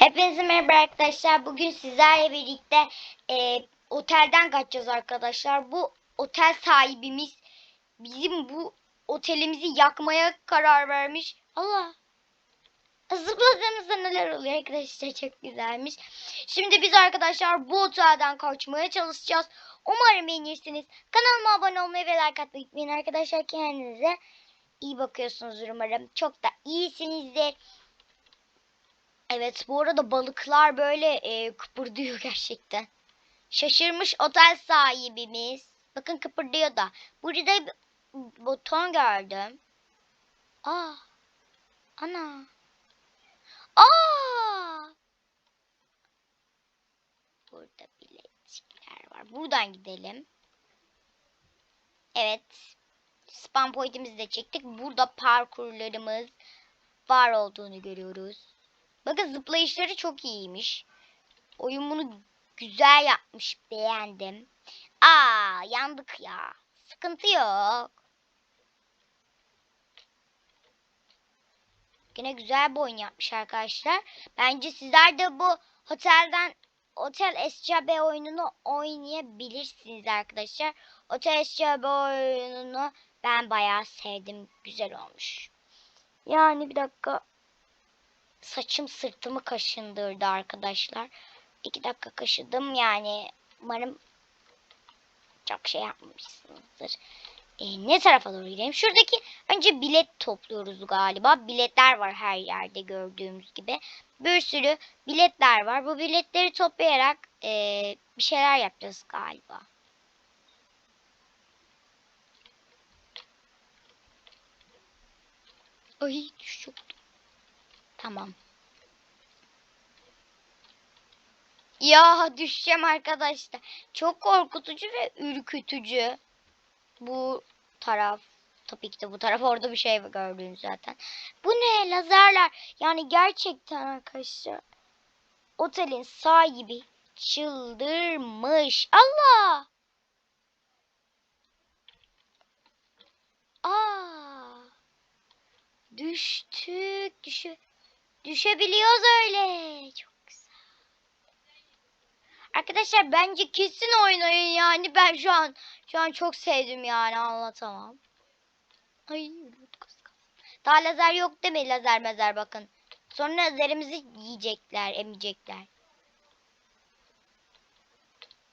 Hepinize merhaba arkadaşlar. Bugün sizlerle birlikte e, otelden kaçacağız arkadaşlar. Bu otel sahibimiz bizim bu otelimizi yakmaya karar vermiş. Allah! Zıpladığınızda neler oluyor arkadaşlar çok güzelmiş. Şimdi biz arkadaşlar bu otelden kaçmaya çalışacağız. Umarım beğenirsiniz. Kanalıma abone olmayı ve like atmayı unutmayın arkadaşlar. Kendinize iyi bakıyorsunuzdur umarım. Çok da iyisinizdir. Evet bu arada balıklar böyle e, kıpırdıyor gerçekten. Şaşırmış otel sahibimiz. Bakın kıpırdıyor da. Burada bir buton gördüm. Aa. Ana. Aa. Burada biletikler var. Buradan gidelim. Evet. Spam pointimizi de çektik. Burada parkurlarımız var olduğunu görüyoruz. Bakın zıplayışları çok iyiymiş. Oyun bunu güzel yapmış. Beğendim. Aa yandık ya. Sıkıntı yok. Yine güzel bir oyun yapmış arkadaşlar. Bence sizler de bu otelden Otel SCB oyununu oynayabilirsiniz arkadaşlar. Otel SCB oyununu ben bayağı sevdim. Güzel olmuş. Yani bir dakika saçım sırtımı kaşındırdı arkadaşlar. İki dakika kaşıdım yani umarım çok şey yapmamışsınızdır. Ee, ne tarafa doğru gidelim? Şuradaki önce bilet topluyoruz galiba. Biletler var her yerde gördüğümüz gibi. Bir sürü biletler var. Bu biletleri toplayarak ee, bir şeyler yapacağız galiba. Ay düşüyordum. Tamam. Ya düşeceğim arkadaşlar. Çok korkutucu ve ürkütücü. Bu taraf. Tabii ki de bu taraf orada bir şey gördüğün zaten. Bu ne? Lazerler. Yani gerçekten arkadaşlar. Otelin sahibi çıldırmış. Allah! Aa! Düştük. Düşe düşebiliyoruz öyle. Çok güzel. Arkadaşlar bence kesin oynayın yani. Ben şu an şu an çok sevdim yani anlatamam. Ay. Daha lazer yok değil mi? Lazer mezer bakın. Sonra lazerimizi yiyecekler, emecekler.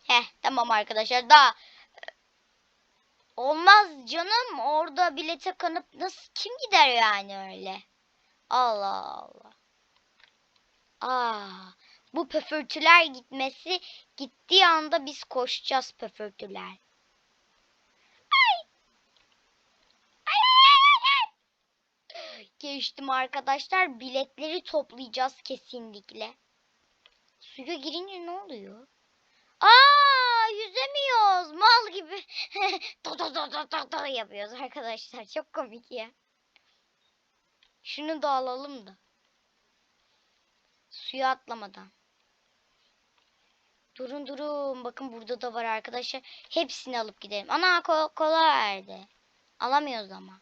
Heh tamam arkadaşlar daha Olmaz canım. Orada bilete kanıp nasıl kim gider yani öyle? Allah Allah. Aa, bu pöfürtüler gitmesi gittiği anda biz koşacağız pöfürtüler. Geçtim arkadaşlar. Biletleri toplayacağız kesinlikle. Suya girince ne oluyor? Aa yüzemiyoruz mal gibi. to to to to to to yapıyoruz arkadaşlar. Çok komik ya. Şunu da alalım da. Suya atlamadan. Durun durun. Bakın burada da var arkadaşlar. Hepsini alıp gidelim. Ana ko kola verdi. Alamıyoruz ama.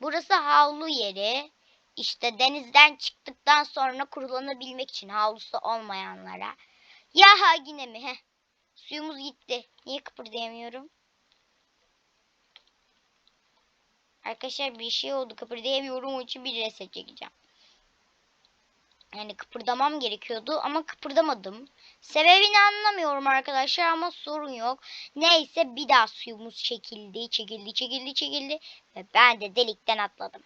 Burası havlu yeri. İşte denizden çıktıktan sonra kurulanabilmek için havlusu olmayanlara. Ya ha yine mi? Heh. Suyumuz gitti. Niye kıpırdayamıyorum? Arkadaşlar bir şey oldu. Kıpırdayamıyorum. O için bir reset çekeceğim. Yani kıpırdamam gerekiyordu ama kıpırdamadım. Sebebini anlamıyorum arkadaşlar ama sorun yok. Neyse bir daha suyumuz çekildi, çekildi, çekildi, çekildi. Ve ben de delikten atladım.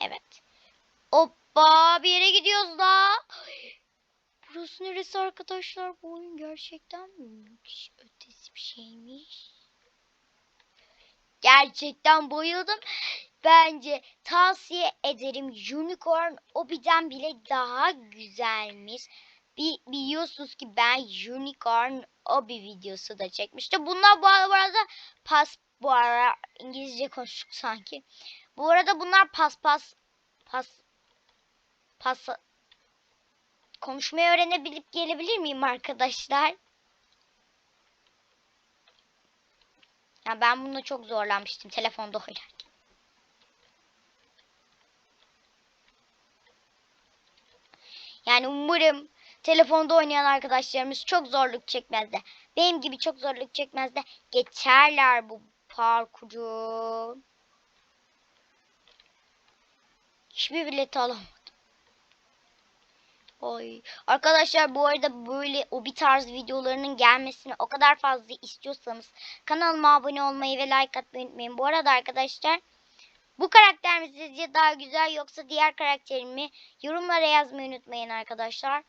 Evet. Hoppa bir yere gidiyoruz da. Burası neresi arkadaşlar? Bu oyun gerçekten müthiş ötesi bir şeymiş. Gerçekten bayıldım. Bence tavsiye ederim. Unicorn Obi'den bile daha güzelmiş. Bir, biliyorsunuz ki ben Unicorn Obi videosu da çekmiştim. Bunlar bu arada pas bu ara İngilizce konuştuk sanki. Bu arada bunlar pas pas pas pas konuşmayı öğrenebilip gelebilir miyim arkadaşlar? Ya ben bununla çok zorlanmıştım telefonda oynarken. Yani umarım telefonda oynayan arkadaşlarımız çok zorluk çekmez de. Benim gibi çok zorluk çekmez de geçerler bu parkuru. Hiçbir bilet alamadım. Oy. Arkadaşlar bu arada böyle o bir tarz videolarının gelmesini o kadar fazla istiyorsanız kanalıma abone olmayı ve like atmayı unutmayın. Bu arada arkadaşlar bu karakter mi sizce daha güzel yoksa diğer karakterimi yorumlara yazmayı unutmayın arkadaşlar.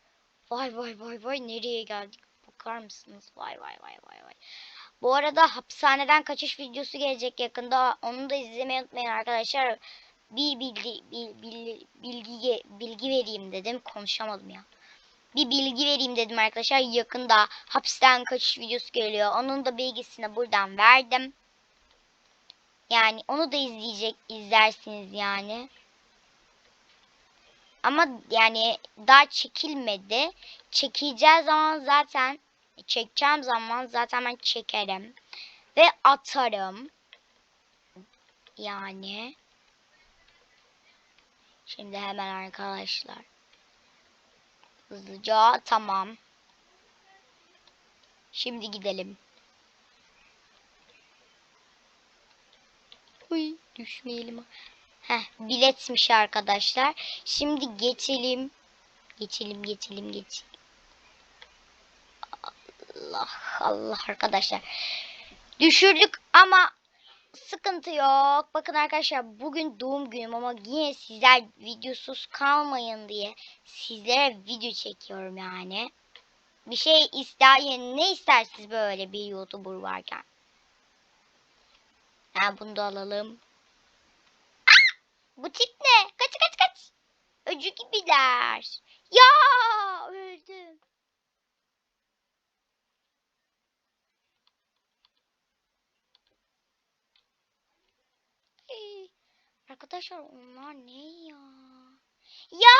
Vay vay vay vay nereye geldik bakar mısınız? Vay vay vay vay vay. Bu arada hapishaneden kaçış videosu gelecek yakında. Onu da izlemeyi unutmayın arkadaşlar. Bir bilgi, bil- bil- bilgi, bilgi vereyim dedim. Konuşamadım ya. Bir bilgi vereyim dedim arkadaşlar. Yakında hapisten kaçış videosu geliyor. Onun da bilgisini buradan verdim. Yani onu da izleyecek izlersiniz yani. Ama yani daha çekilmedi. Çekeceği zaman zaten çekeceğim zaman zaten ben çekerim ve atarım. Yani şimdi hemen arkadaşlar hızlıca tamam. Şimdi gidelim. Uy düşmeyelim. Heh biletmiş arkadaşlar. Şimdi geçelim. Geçelim geçelim geçelim. Allah Allah arkadaşlar. Düşürdük ama sıkıntı yok. Bakın arkadaşlar bugün doğum günüm ama yine sizler videosuz kalmayın diye sizlere video çekiyorum yani. Bir şey ister yani ne istersiniz böyle bir YouTuber varken. Ha bunu da alalım. Ah! Bu tip ne? Kaç kaç kaç. Öcü gibiler. Ya öldüm. Ay, Arkadaşlar onlar ne ya? Ya!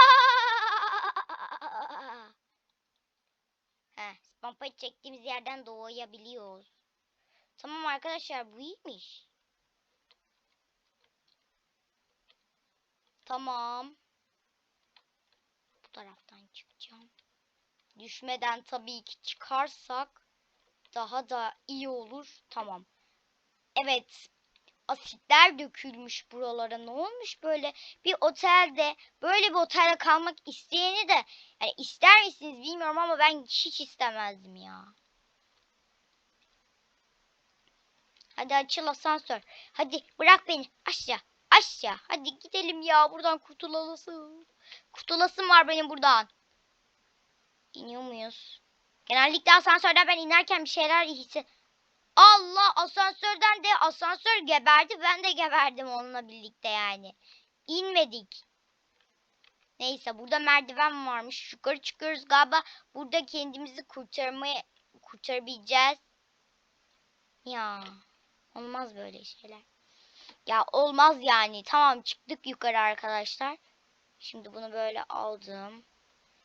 Heh, point çektiğimiz yerden doğayabiliyoruz. Tamam arkadaşlar bu iyiymiş. Tamam. Bu taraftan çıkacağım. Düşmeden tabii ki çıkarsak daha da iyi olur. Tamam. Evet. Asitler dökülmüş buralara. Ne olmuş böyle bir otelde böyle bir otelde kalmak isteyeni de yani ister misiniz bilmiyorum ama ben hiç istemezdim ya. Hadi açıl asansör. Hadi bırak beni aşağı aşağı. Hadi gidelim ya buradan kurtulasın. Kurtulasım var benim buradan. İniyor muyuz? Genellikle asansörden ben inerken bir şeyler hisse... Allah asansörden de asansör geberdi. Ben de geberdim onunla birlikte yani. İnmedik. Neyse burada merdiven varmış. Yukarı çıkıyoruz galiba. Burada kendimizi kurtarmaya kurtarabileceğiz. Ya olmaz böyle şeyler. Ya olmaz yani. Tamam çıktık yukarı arkadaşlar. Şimdi bunu böyle aldım.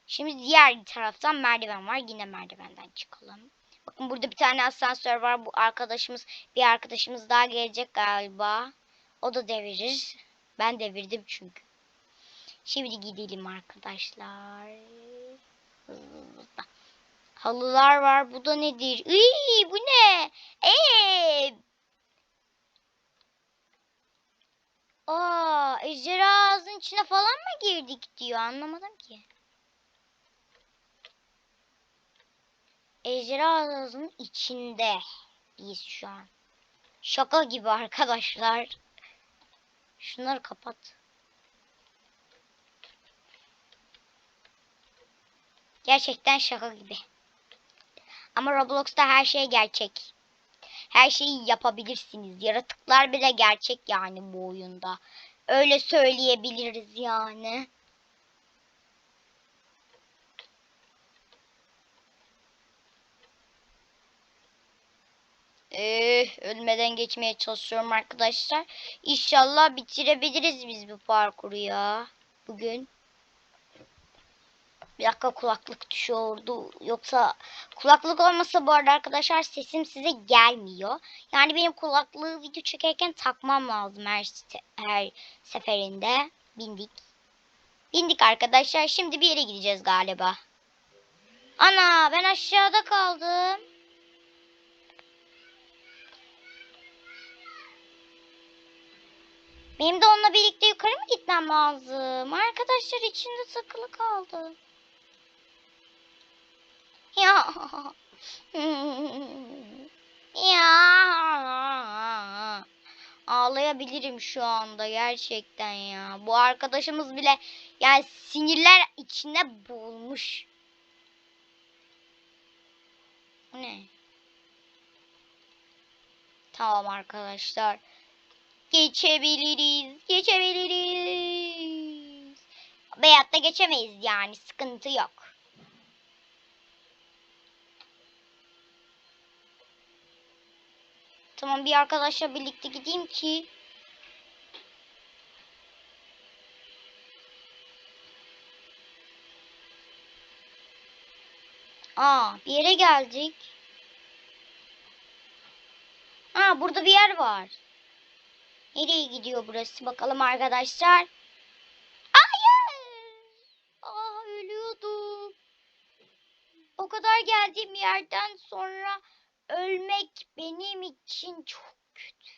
Şimdi diğer taraftan merdiven var. Yine merdivenden çıkalım. Bakın burada bir tane asansör var. Bu arkadaşımız bir arkadaşımız daha gelecek galiba. O da devirir. Ben devirdim çünkü. Şimdi gidelim arkadaşlar. Halılar var. Bu da nedir? Iy, bu ne? Ee, Aa, ejderha ağzının içine falan mı girdik diyor. Anlamadım ki. Ejderha ağzının içinde biz şu an. Şaka gibi arkadaşlar. Şunları kapat. Gerçekten şaka gibi. Ama Roblox'ta her şey gerçek. Her şeyi yapabilirsiniz. Yaratıklar bile gerçek yani bu oyunda. Öyle söyleyebiliriz yani. Eh, ölmeden geçmeye çalışıyorum arkadaşlar. İnşallah bitirebiliriz biz bu parkuru ya. Bugün. Bir dakika kulaklık düşüyordu. Yoksa kulaklık olmasa bu arada arkadaşlar sesim size gelmiyor. Yani benim kulaklığı video çekerken takmam lazım her, her seferinde. Bindik. Bindik arkadaşlar. Şimdi bir yere gideceğiz galiba. Ana ben aşağıda kaldım. Benim de onunla birlikte yukarı mı gitmem lazım? Arkadaşlar içinde takılı kaldı. Ya. ya. Ağlayabilirim şu anda gerçekten ya. Bu arkadaşımız bile yani sinirler içine boğulmuş. Ne? Tamam arkadaşlar. Geçebiliriz. Geçebiliriz. Veyahut da geçemeyiz yani. Sıkıntı yok. Tamam bir arkadaşla birlikte gideyim ki. Aa bir yere geldik. Aa burada bir yer var. Nereye gidiyor burası bakalım arkadaşlar. Hayır. Aa ölüyordum. O kadar geldiğim yerden sonra ölmek benim için çok kötü.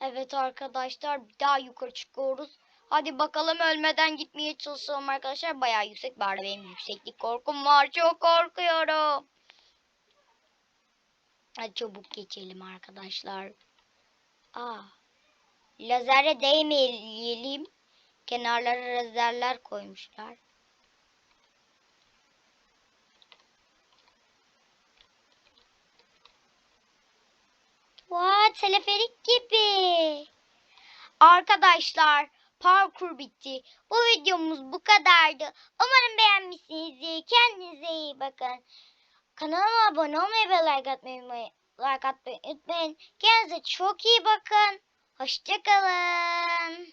Evet arkadaşlar daha yukarı çıkıyoruz. Hadi bakalım ölmeden gitmeye çalışalım arkadaşlar. Bayağı yüksek. Bari benim yükseklik korkum var. Çok korkuyorum. Hadi çabuk geçelim arkadaşlar. Aa. Lazere değmeyelim. Kenarlara lazerler koymuşlar. Vay teleferik gibi. Arkadaşlar parkur bitti. Bu videomuz bu kadardı. Umarım beğenmişsinizdir. Kendinize iyi bakın. Kanalıma abone olmayı ve like atmayı, like atmayı unutmayın. Kendinize çok iyi bakın. Hoşçakalın.